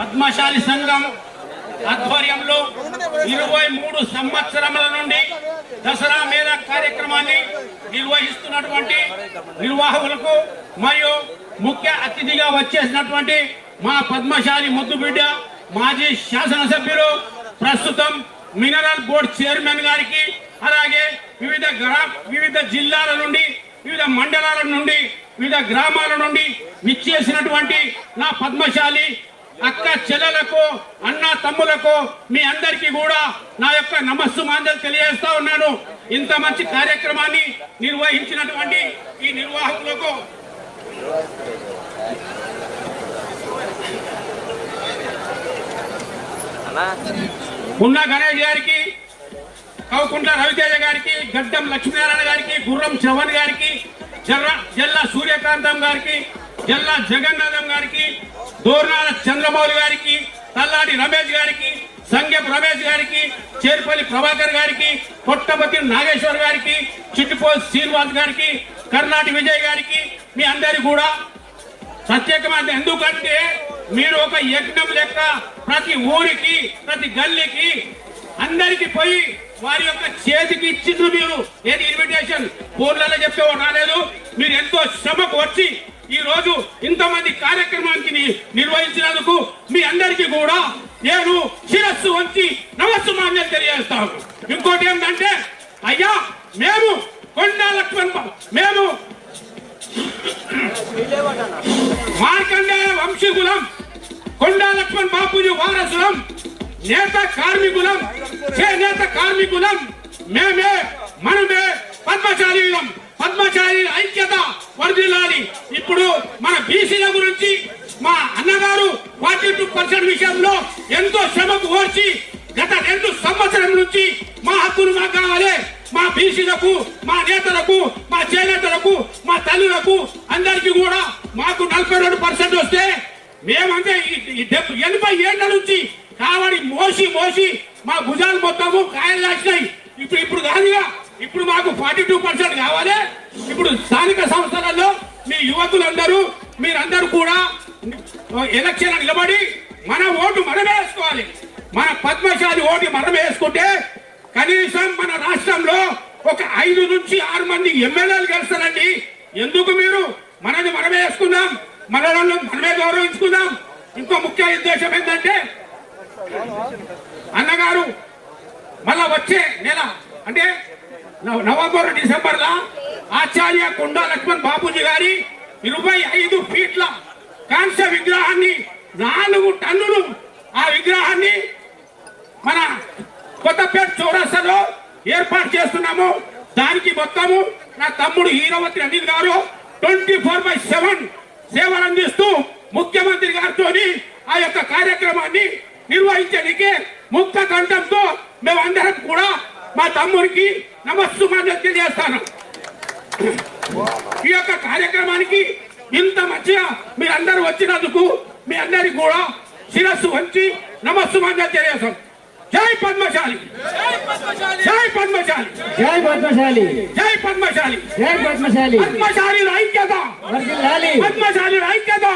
పద్మశాలి సంఘం ఆధ్వర్యంలో ఇరవై మూడు సంవత్సరముల నుండి దసరా మేళ కార్యక్రమాన్ని నిర్వహిస్తున్నటువంటి నిర్వాహకులకు మరియు ముఖ్య అతిథిగా వచ్చేసినటువంటి మా పద్మశాలి ముద్దుబిడ్డ మాజీ శాసనసభ్యులు ప్రస్తుతం మినరల్ బోర్డ్ చైర్మన్ గారికి అలాగే వివిధ గ్రా వివిధ జిల్లాల నుండి వివిధ మండలాల నుండి వివిధ గ్రామాల నుండి విచ్చేసినటువంటి నా పద్మశాలి అక్క చెల్లెలకు అన్న తమ్ములకు మీ అందరికీ కూడా నా యొక్క నమస్సు మాంజలు తెలియజేస్తా ఉన్నాను. ఇంత మంచి కార్యక్రమాన్ని నిర్వహించినటువంటి ఈ నిర్వాహకులకు ఉన్న గణేష్ గారికి కౌకుంట్ల రవితేజ గారికి గడ్డం లక్ష్మీనారాయణ గారికి గుర్రం శ్రవణ్ గారికి జర్ర జల్లా సూర్యకాంతం గారికి జల్లా జగన్నాథం గారికి దూర్నాల చంద్రమౌళి గారికి తల్లాడి రమేష్ గారికి సంగెప్ రమేష్ గారికి చేర్పల్లి ప్రభాకర్ గారికి పొట్టపతి నాగేశ్వర్ గారికి చిట్టుపోల్ శ్రీనివాస్ గారికి కర్ణాటి విజయ్ గారికి మీ అందరి కూడా ప్రత్యేకమైన ఎందుకంటే మీరు ఒక యజ్ఞం లెక్క ప్రతి ఊరికి ప్రతి గల్లీకి అందరికి పోయి వారి యొక్క చేతికి ఇచ్చిండ్రు మీరు. ఏది ఇన్విటేషన్ ఫోన్లలో చెప్పే రాలేదు. మీరు ఎంతో శ్రమకు వచ్చి ఈ రోజు ఇంతమంది కార్యక్రమానికి నిర్వహించినందుకు మీ అందరికీ కూడా నేను శిరస్సు వంచి నమస్సు మాన్యం తెలియజేస్తాను. ఇంకోటి ఏంటంటే అయ్యా మేము కొండా లక్ష్మణ్ మేము మార్కండేయ వంశీకులం కొండా లక్ష్మణ్ బాపూజీ వారసులం నేత కార్మికులం చేనేత కార్మికులం మేమే మనమే పద్మశాలీలం. పద్మచారి ఐక్యత వర్ధిల్లాలి ఇప్పుడు మన బీసీల గురించి మా అన్నగారు ఫార్టీ టూ పర్సెంట్ విషయంలో ఎంతో శ్రమకు ఓర్చి గత రెండు సంవత్సరం నుంచి మా హక్కులు మాకు కావాలి. మా బీసీలకు మా నేతలకు మా చేనేతలకు మా తల్లులకు అందరికీ కూడా మాకు నలభై రెండు పర్సెంట్ వస్తే మేమంటే ఎనభై ఏళ్ళ నుంచి కావడి మోసి మోసి మా భుజాలు మొత్తము కాయలు దాచినాయి ఇప్పుడు ఇప్పుడు కాదుగా ఇప్పుడు మాకు ఫార్టీ టూ పర్సెంట్ కావాలి ఇప్పుడు స్థానిక సంస్థలలో మీ యువకులందరూ మీరందరూ కూడా ఎలక్షన్ నిలబడి మన ఓటు మనమే వేసుకోవాలి మన పద్మశాలి ఓటు మరమేసుకుంటే వేసుకుంటే కనీసం మన రాష్ట్రంలో ఒక ఐదు నుంచి ఆరు మంది ఎమ్మెల్యేలు గెలుస్తారండి. ఎందుకు మీరు? మనది మనమే వేసుకుందాం మన మనమే గౌరవించుకుందాం. ఇంకో ముఖ్య ఉద్దేశం ఏంటంటే అన్నగారు మళ్ళా వచ్చే నెల అంటే నవంబర్ డిసెంబర్ లా ఆచార్య కొండా లక్ష్మణ్ బాపూజీ గారి ఇరవై ఐదు ఫీట్ల కాంస్య విగ్రహాన్ని నాలుగు టన్నులు ఆ విగ్రహాన్ని మన కొత్తపేట చౌరస్తాలో ఏర్పాటు చేస్తున్నాము. దానికి మొత్తము నా తమ్ముడు హీరోవతి అనిల్ గారు ట్వంటీ ఫోర్ బై సెవెన్ సేవలు అందిస్తూ ముఖ్యమంత్రి గారితో ఆ యొక్క కార్యక్రమాన్ని నిర్వహించడానికి ముక్త కంఠంతో మేమందరం కూడా మా తమ్ముడికి నమస్సు తెలియజేస్తాను. ఈ యొక్క కార్యక్రమానికి ఇంత మంచిగా మీరందరూ వచ్చినందుకు మీ అందరికి కూడా శిరస్సు వంచి నమస్సు తెలియజేస్తాం. జై పద్మశాలి. జై పద్మశాలి. జై పద్మశాలి. జై పద్మశాలి. జై పద్మశాలి. పద్మశాలి ఐక్యత. పద్మశాలి ఐక్యత.